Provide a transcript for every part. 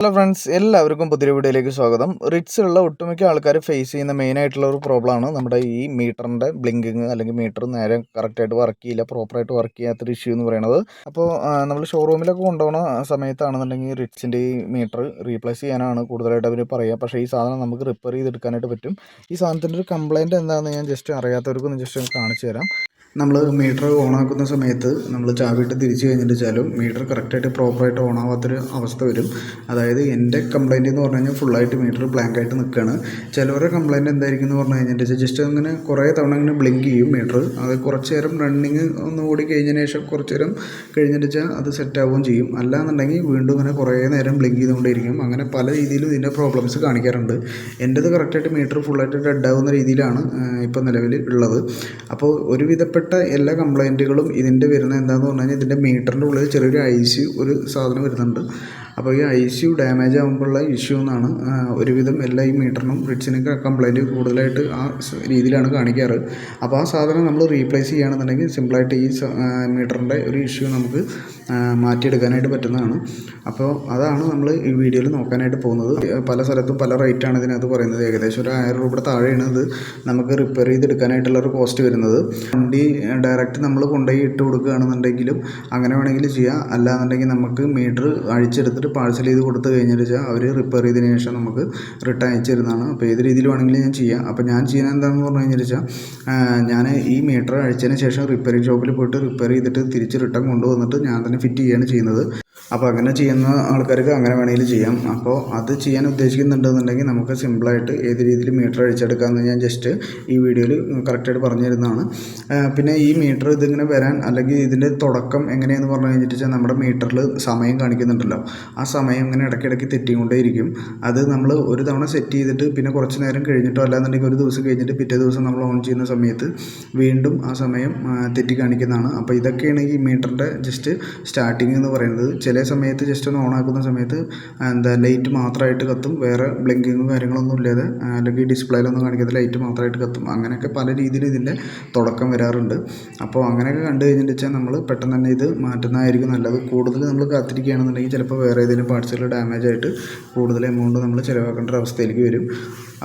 Hello friends എല്ലാവർക്കും പുതിയ വീഡിയോയിലേക്ക് സ്വാഗതം. റിറ്റ്സ് ഉള്ള ഒട്ടുമിക്ക ആൾക്കാർ ഫേസ് ചെയ്യുന്ന മെയിൻ ആയിട്ടുള്ള ഒരു പ്രോബ്ലമാണ് നമ്മുടെ ഈ മീറ്ററിന്റെ ബ്ലിങ്കിങ് അല്ലെങ്കിൽ മീറ്റർ നേരെ കറക്റ്റായിട്ട് വർക്ക് ചെയ്യില്ല പ്രോപ്പറായിട്ട് വർക്ക് ചെയ്യാത്തൊരു ഇഷ്യൂ എന്ന് പറയുന്നത് അപ്പോൾ നമ്മൾ ഷോറൂമിലൊക്കെ കൊണ്ടുപോകുന്ന സമയത്താണെന്നുണ്ടെങ്കിൽ റിറ്റ്സിന്റെ ഈ മീറ്റർ റീപ്ലേസ് ചെയ്യാനാണ് കൂടുതലായിട്ട് അവർ പറയുക പക്ഷേ ഈ സാധനം നമുക്ക് റിപ്പയർ ചെയ്തെടുക്കാനായിട്ട് പറ്റും. ഈ സാധനത്തിന്റെ ഒരു കംപ്ലയിന്റ് എന്താണെന്ന് ഞാൻ ജസ്റ്റ് അറിയാത്തവർക്കൊന്ന് ജസ്റ്റ് ഒന്ന് കാണിച്ചു തരാം. നമ്മൾ മീറ്റർ ഓൺ ആക്കുന്ന സമയത്ത് നമ്മൾ ചാവിയിട്ട് തിരിച്ചു കഴിഞ്ഞിട്ട് വെച്ചാലും മീറ്റർ കറക്റ്റായിട്ട് പ്രോപ്പറായിട്ട് ഓൺ ആവാത്തൊരു അവസ്ഥ വരും. അതായത് എന്റെ കംപ്ലയിന്റ് എന്ന് പറഞ്ഞു കഴിഞ്ഞാൽ ഫുള്ളായിട്ട് മീറ്റർ ബ്ലാങ്ക് ആയിട്ട് നിൽക്കുകയാണ് ചിലവരുടെ കംപ്ലയിന്റ് എന്തായിരിക്കും എന്ന് പറഞ്ഞു കഴിഞ്ഞിട്ട് ജസ്റ്റ് അങ്ങനെ കുറേ തവണ അങ്ങനെ ബ്ലിങ്ക് ചെയ്യും മീറ്റർ അത് കുറച്ച് നേരം റണ്ണിങ് ഒന്ന് ഓടി കഴിഞ്ഞതിന് ശേഷം കുറച്ച് നേരം കഴിഞ്ഞിട്ട് വെച്ചാൽ അത് സെറ്റ് ആവുകയും ചെയ്യും. അല്ലാന്നുണ്ടെങ്കിൽ വീണ്ടും ഇങ്ങനെ കുറേ നേരം ബ്ലിങ്ക് ചെയ്തുകൊണ്ടിരിക്കും അങ്ങനെ പല രീതിയിലും ഇതിന്റെ പ്രോബ്ലംസ് കാണിക്കാറുണ്ട്. എന്റെത് കറക്റ്റായിട്ട് മീറ്റർ ഫുള്ളായിട്ട് ഡെഡ് ആവുന്ന രീതിയിലാണ് ഇപ്പോൾ നിലവിൽ ഉള്ളത്. അപ്പോൾ ഒരു ഒരുവിധപ്പെട്ട എല്ലാ കംപ്ലൈന്റുകളും ഇതിന്റെ വരുന്ന എന്താണെന്ന് പറഞ്ഞു കഴിഞ്ഞാൽ ഇതിന്റെ മീറ്ററിന്റെ ഉള്ളിൽ ചെറിയൊരു ഐസ് ഒരു സാധനം വരുന്നുണ്ട്. അപ്പോൾ ഈ ഐ സി യു ഡാമേജ് ആകുമ്പോഴുള്ള ഇഷ്യൂ എന്നാണ് ഒരുവിധം എല്ലാ ഈ മീറ്ററിനും ഫ്രിഡ്ജിനൊക്കെ കംപ്ലൈന്റ് കൂടുതലായിട്ട് ആ രീതിയിലാണ് കാണിക്കാറ്. അപ്പോൾ ആ സാധനം നമ്മൾ റീപ്ലേസ് ചെയ്യുകയാണെന്നുണ്ടെങ്കിൽ സിമ്പിളായിട്ട് ഈ മീറ്ററിന്റെ ഒരു ഇഷ്യൂ നമുക്ക് മാറ്റിയെടുക്കാനായിട്ട് പറ്റുന്നതാണ്. അപ്പോൾ അതാണ് നമ്മൾ ഈ വീഡിയോയിൽ നോക്കാനായിട്ട് പോകുന്നത്. പല സ്ഥലത്തും പല റേറ്റാണ് ഇതിനകത്ത് പറയുന്നത്. ഏകദേശം ഒരു ആയിരം രൂപയുടെ താഴെയാണ് ഇത് നമുക്ക് റിപ്പയർ ചെയ്തെടുക്കാനായിട്ടുള്ള ഒരു കോസ്റ്റ് വരുന്നത്. വണ്ടി ഡയറക്റ്റ് നമ്മൾ കൊണ്ടുപോയി ഇട്ട് കൊടുക്കുകയാണെന്നുണ്ടെങ്കിലും അങ്ങനെ വേണമെങ്കിൽ ചെയ്യാം. അല്ലാന്നുണ്ടെങ്കിൽ നമുക്ക് മീറ്റർ അഴിച്ചെടുത്തിട്ട് പാഴ്സൽ ചെയ്ത് കൊടുത്തു കഴിഞ്ഞാൽ വെച്ചാൽ അവർ റിപ്പയർ ചെയ്തതിന് ശേഷം നമുക്ക് റിട്ടേൺ അയച്ചു തരുന്നതാണ്. അപ്പോൾ ഏത് രീതിയിൽ വേണമെങ്കിലും ഞാൻ ചെയ്യാം. അപ്പോൾ ഞാൻ ചെയ്യുന്നത് എന്താണെന്ന് പറഞ്ഞു കഴിഞ്ഞാൽ ഞാൻ ഈ മീറ്റർ അഴിച്ചതിന് ശേഷം റിപ്പയറിംഗ് ഷോപ്പിൽ പോയിട്ട് റിപ്പയർ ചെയ്തിട്ട് തിരിച്ച് റിട്ടേൺ കൊണ്ടുവന്നിട്ട് ഞാൻ തന്നെ ഫിറ്റ് ചെയ്യുകയാണ് ചെയ്യുന്നത്. അപ്പോൾ അങ്ങനെ ചെയ്യുന്ന ആൾക്കാർക്ക് അങ്ങനെ വേണമെങ്കിൽ ചെയ്യാം. അപ്പോൾ അത് ചെയ്യാൻ ഉദ്ദേശിക്കുന്നുണ്ടെന്നുണ്ടെങ്കിൽ നമുക്ക് സിമ്പിളായിട്ട് ഏത് രീതിയിൽ മീറ്റർ അഴിച്ചെടുക്കാമെന്ന് ഞാൻ ജസ്റ്റ് ഈ വീഡിയോയിൽ കറക്റ്റായിട്ട് പറഞ്ഞു തരുന്നതാണ് പിന്നെ ഈ മീറ്റർ ഇതിങ്ങനെ വരാൻ അല്ലെങ്കിൽ ഇതിന്റെ തുടക്കം എങ്ങനെയെന്ന് പറഞ്ഞു കഴിഞ്ഞിട്ട് വെച്ചാൽ നമ്മുടെ മീറ്ററിൽ സമയം കാണിക്കുന്നുണ്ടല്ലോ. ആ സമയം ഇങ്ങനെ ഇടയ്ക്കിടയ്ക്ക് തെറ്റിക്കൊണ്ടേയിരിക്കും. അത് നമ്മൾ ഒരു തവണ സെറ്റ് ചെയ്തിട്ട് പിന്നെ കുറച്ച് നേരം കഴിഞ്ഞിട്ടോ അല്ലാന്നുണ്ടെങ്കിൽ ഒരു ദിവസം കഴിഞ്ഞിട്ട് പിറ്റേ ദിവസം നമ്മൾ ഓൺ ചെയ്യുന്ന സമയത്ത് വീണ്ടും ആ സമയം തെറ്റി കാണിക്കുന്നതാണ്. അപ്പോൾ ഇതൊക്കെയാണ് ഈ മീറ്ററിന്റെ ജസ്റ്റ് സ്റ്റാർട്ടിങ് എന്ന് പറയുന്നത്. ചില സമയത്ത് ജസ്റ്റ് ഒന്ന് ഓൺ ആക്കുന്ന സമയത്ത് എന്താ ലൈറ്റ് മാത്രമായിട്ട് കത്തും. വേറെ ബ്ലിങ്കിങ്ങും കാര്യങ്ങളൊന്നും ഇല്ലാതെ അല്ലെങ്കിൽ ഡിസ്പ്ലേയിലൊന്നും കാണിക്കാതെ ലൈറ്റ് മാത്രമായിട്ട് കത്തും. അങ്ങനെയൊക്കെ പല രീതിയിൽ ഇതിന്റെ തുടക്കം വരാറുണ്ട്. അപ്പോൾ അങ്ങനെയൊക്കെ കണ്ടു കഴിഞ്ഞിട്ട് വെച്ചാൽ നമ്മൾ പെട്ടെന്ന് തന്നെ ഇത് മാറ്റുന്നതായിരിക്കും നല്ലത്. കൂടുതൽ നമ്മൾ കാത്തിരിക്കുകയാണെന്നുണ്ടെങ്കിൽ ചിലപ്പോൾ വേറെ ഏതെങ്കിലും പാർട്സുകൾ ഡാമേജ് ആയിട്ട് കൂടുതൽ എമൗണ്ട് നമ്മൾ ചിലവാക്കേണ്ട ഒരു അവസ്ഥയിലേക്ക് വരും.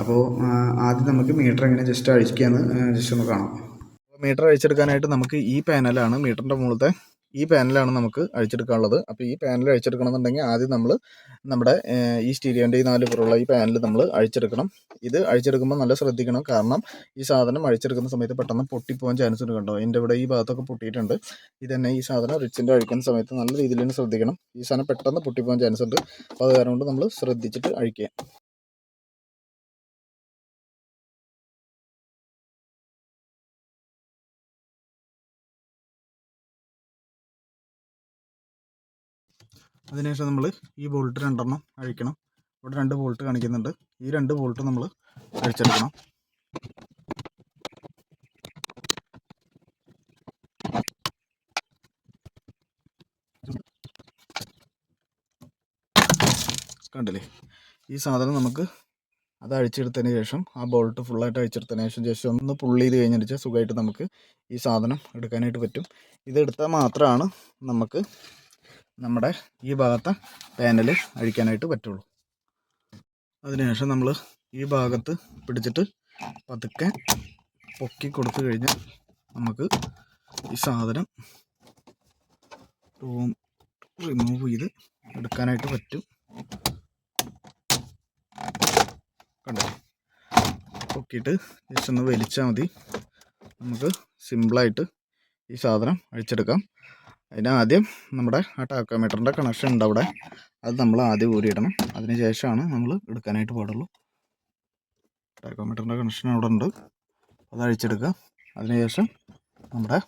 അപ്പോൾ ആദ്യം നമുക്ക് മീറ്റർ എങ്ങനെ ജസ്റ്റ് അഴിക്കുകയെന്ന് ജസ്റ്റ് ഒന്ന് കാണാം. മീറ്റർ അഴിച്ചെടുക്കാനായിട്ട് നമുക്ക് ഈ പാനലാണ് മീറ്ററിന്റെ മുകളിലത്തെ ഈ പാനലാണ് നമുക്ക് അഴിച്ചെടുക്കാനുള്ളത്. അപ്പോൾ ഈ പാനൽ അഴിച്ചെടുക്കണമെന്നുണ്ടെങ്കിൽ ആദ്യം നമ്മൾ നമ്മുടെ ഈ സ്റ്റീരിയോന്റെ ഈ നാല് പുറമുള്ള ഈ പാനൽ നമ്മൾ അഴിച്ചെടുക്കണം. ഇത് അഴിച്ചെടുക്കുമ്പോൾ നല്ല ശ്രദ്ധിക്കണം. കാരണം ഈ സാധനം അഴിച്ചെടുക്കുന്ന സമയത്ത് പെട്ടെന്ന് പൊട്ടിപ്പോകാൻ ചാൻസ് ഉണ്ട് കണ്ടോ? എന്റെ ഇവിടെ ഈ ഭാഗത്തൊക്കെ പൊട്ടിയിട്ടുണ്ട്. ഇത് തന്നെ ഈ സാധനം റിച്ചിന്റെ അഴിക്കുന്ന സമയത്ത് നല്ല രീതിയിൽ തന്നെ ശ്രദ്ധിക്കണം. ഈ സാധനം പെട്ടെന്ന് പൊട്ടിപ്പോകാൻ ചാൻസ് ഉണ്ട്. അപ്പോൾ അത് കാരണം കൊണ്ട് നമ്മൾ ശ്രദ്ധിച്ചിട്ട് അഴിക്കുക. അതിനുശേഷം നമ്മൾ ഈ ബോൾട്ട് രണ്ടെണ്ണം അഴിക്കണം. ഇവിടെ രണ്ട് ബോൾട്ട് കാണിക്കുന്നുണ്ട്. ഈ രണ്ട് ബോൾട്ട് നമ്മൾ അഴിച്ചെടുക്കണം. കണ്ടില്ലേ? ഈ സാധനം നമുക്ക് അത് അഴിച്ചെടുത്തതിന് ശേഷം ആ ബോൾട്ട് ഫുള്ളായിട്ട് അഴിച്ചെടുത്തതിന് ശേഷം ജസ്റ്റ് ഒന്ന് പുള്ളി ചെയ്ത് കഴിഞ്ഞിട്ട് സുഖമായിട്ട് നമുക്ക് ഈ സാധനം എടുക്കാനായിട്ട് പറ്റും. ഇതെടുത്താൽ മാത്രമാണ് നമുക്ക് നമ്മുടെ ഈ ഭാഗത്തെ പാനൽ അഴിക്കാനായിട്ട് പറ്റുള്ളൂ. അതിനുശേഷം നമ്മൾ ഈ ഭാഗത്ത് പിടിച്ചിട്ട് പതുക്കെ പൊക്കി കൊടുത്തു കഴിഞ്ഞാൽ നമുക്ക് ഈ സാധനം റിമൂവ് ചെയ്ത് എടുക്കാനായിട്ട് പറ്റും. കണ്ടോ? പൊക്കിയിട്ട് ജസ്റ്റ് ഒന്ന് വലിച്ചാൽ മതി. നമുക്ക് സിമ്പിളായിട്ട് ഈ സാധനം അഴിച്ചെടുക്കാം. അതിന് ആദ്യം നമ്മുടെ ആ ടാക്കോമീറ്ററിന്റെ കണക്ഷൻ ഉണ്ട് അവിടെ. അത് നമ്മൾ ആദ്യം ഊരിയിടണം. അതിന് ശേഷമാണ് നമ്മൾ എടുക്കാനായിട്ട് പാടുള്ളൂ. ടാക്കോമീറ്ററിന്റെ കണക്ഷൻ അവിടെ ഉണ്ട്. അത് അഴിച്ചെടുക്കുക. അതിനുശേഷം നമ്മുടെ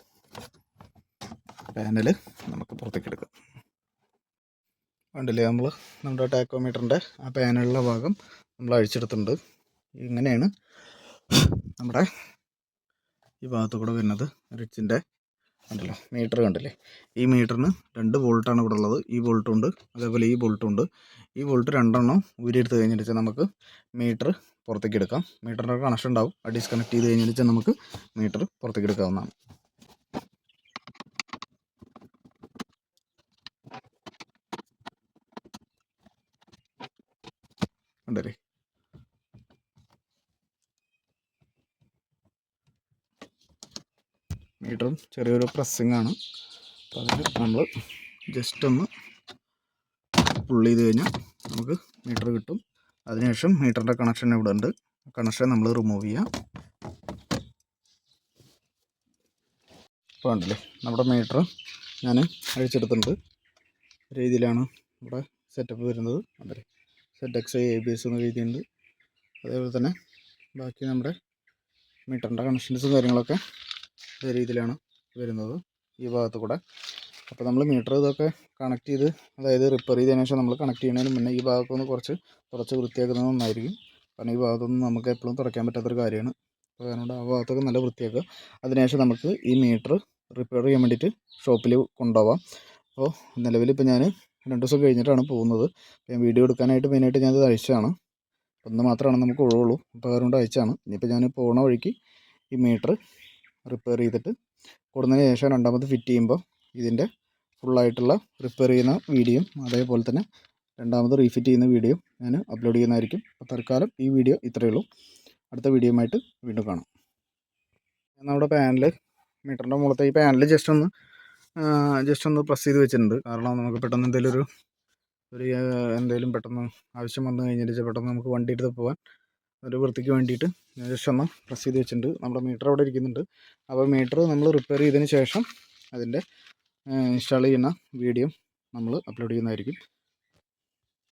പാനൽ നമുക്ക് പുറത്തേക്ക് എടുക്കാം. കണ്ടില്ലേ നമ്മൾ? നമ്മുടെ ടാക്കോമീറ്ററിന്റെ ആ പാനലിലെ ഭാഗം നമ്മൾ അഴിച്ചെടുത്തിട്ടുണ്ട്. ഇങ്ങനെയാണ് നമ്മുടെ ഈ ഭാഗത്തു കൂടെ വരുന്നത്. റിച്ചിന്റെ കണ്ടല്ലോ മീറ്റർ കണ്ടില്ലേ? ഈ മീറ്ററിന് രണ്ട് ബോൾട്ടാണ് ഇവിടെ ഉള്ളത്. ഈ ബോൾട്ടും ഉണ്ട് അതേപോലെ ഈ ബോൾട്ടും ഉണ്ട്. ഈ ബോൾട്ട് രണ്ടെണ്ണം ഊരിയെടുത്ത് കഴിഞ്ഞിട്ട് നമുക്ക് മീറ്റർ പുറത്തേക്ക് എടുക്കാം. മീറ്ററിന്റെ കണക്ഷൻ ഉണ്ടാവും. അത് ഡിസ്കണക്ട് ചെയ്ത് കഴിഞ്ഞിട്ട് നമുക്ക് മീറ്റർ പുറത്തേക്ക് എടുക്കാവുന്നതാണ്. കണ്ടല്ലേ? മീറ്ററും ചെറിയൊരു പ്രസ്സിങ് ആണ് അപ്പോൾ അതിൽ നമ്മൾ ജസ്റ്റ് ഒന്ന് പുള്ളി ചെയ്ത് കഴിഞ്ഞാൽ നമുക്ക് മീറ്റർ കിട്ടും. അതിനുശേഷം മീറ്ററിന്റെ കണക്ഷൻ ഇവിടെ ഉണ്ട്. കണക്ഷൻ നമ്മൾ റിമൂവ് ചെയ്യാം. ഇപ്പോൾ ഉണ്ടല്ലേ നമ്മുടെ മീറ്റർ ഞാൻ അഴിച്ചെടുത്തിട്ടുണ്ട്. രീതിയിലാണ് ഇവിടെ സെറ്റപ്പ് വരുന്നത്. അതല്ലേ set X A B S എന്ന രീതിയുണ്ട് അതേപോലെ തന്നെ ബാക്കി നമ്മുടെ മീറ്ററിന്റെ കണക്ഷൻസും കാര്യങ്ങളൊക്കെ രീതിയിലാണ് വരുന്നത് ഈ ഭാഗത്ത് കൂടെ. അപ്പോൾ നമ്മൾ മീറ്റർ ഇതൊക്കെ കണക്ട് ചെയ്ത് അതായത് റിപ്പയർ ചെയ്തതിനു ശേഷം നമ്മൾ കണക്ട് ചെയ്യുന്നതിന് മുന്നേ ഈ ഭാഗത്തൊന്ന് കുറച്ച് കുറച്ച് വൃത്തിയാക്കുന്നത് നന്നായിരിക്കും. കാരണം ഈ ഭാഗത്തൊന്നും നമുക്ക് എപ്പോഴും തുടയ്ക്കാൻ പറ്റാത്തൊരു കാര്യമാണ്. അപ്പോൾ അതുകൊണ്ട് ആ ഭാഗത്തൊക്കെ നല്ല വൃത്തിയാക്കുക. അതിനുശേഷം നമുക്ക് ഈ മീറ്റർ റിപ്പയർ ചെയ്യാൻ വേണ്ടിയിട്ട് ഷോപ്പിൽ കൊണ്ടുപോവാം. അപ്പോൾ നിലവിൽ ഇപ്പോൾ ഞാൻ രണ്ട് ദിവസം കഴിഞ്ഞിട്ടാണ് പോകുന്നത്. ഞാൻ വീഡിയോ എടുക്കാനായിട്ട് മെയിനായിട്ട് ഞാനത് അയച്ചതാണ്. ഒന്ന് മാത്രമാണ് നമുക്ക് ഉള്ളൂ അപ്പോൾ അതുകൊണ്ട് അയച്ചതാണ്. ഇനിയിപ്പോൾ ഞാൻ പോണ വഴിക്ക് ഈ മീറ്റർ റിപ്പയർ ചെയ്തിട്ട് കൊടുന്നതിന് ശേഷം രണ്ടാമത് ഫിറ്റ് ചെയ്യുമ്പോൾ ഇതിന്റെ ഫുള്ളായിട്ടുള്ള റിപ്പയർ ചെയ്യുന്ന വീഡിയോയും അതേപോലെ തന്നെ രണ്ടാമത് റീഫിറ്റ് ചെയ്യുന്ന വീഡിയോ ഞാൻ അപ്ലോഡ് ചെയ്യുന്നതായിരിക്കും. അപ്പോൾ തൽക്കാലം ഈ വീഡിയോ ഇത്രയേ ഉള്ളൂ. അടുത്ത വീഡിയോയുമായിട്ട് വീണ്ടും കാണാം. നമ്മുടെ പാനൽ മീറ്ററിന്റെ മുകളത്തെ ഈ പാനൽ ജസ്റ്റ് ഒന്ന് ജസ്റ്റ് ഒന്ന് പ്രസ് ചെയ്ത് വെച്ചിട്ടുണ്ട്. കാരണം നമുക്ക് പെട്ടെന്ന് എന്തെങ്കിലും ഒരു ഒരു എന്തെങ്കിലും പെട്ടെന്ന് ആവശ്യം വന്നു കഴിഞ്ഞിട്ട് പെട്ടെന്ന് നമുക്ക് വണ്ടി എടുത്ത് പോകാൻ ഒരു വൃത്തിക്ക് വേണ്ടിയിട്ട് ഞാൻ ജസ്റ്റ് ഒന്ന് പ്രസ് ചെയ്ത് വെച്ചിട്ടുണ്ട്. നമ്മുടെ മീറ്റർ അവിടെ ഇരിക്കുന്നുണ്ട്. അപ്പോൾ മീറ്റർ നമ്മൾ റിപ്പയർ ചെയ്തതിന് ശേഷം അതിന്റെ ഇൻസ്റ്റാൾ ചെയ്യുന്ന വീഡിയോ നമ്മൾ അപ്ലോഡ് ചെയ്യുന്നതായിരിക്കും.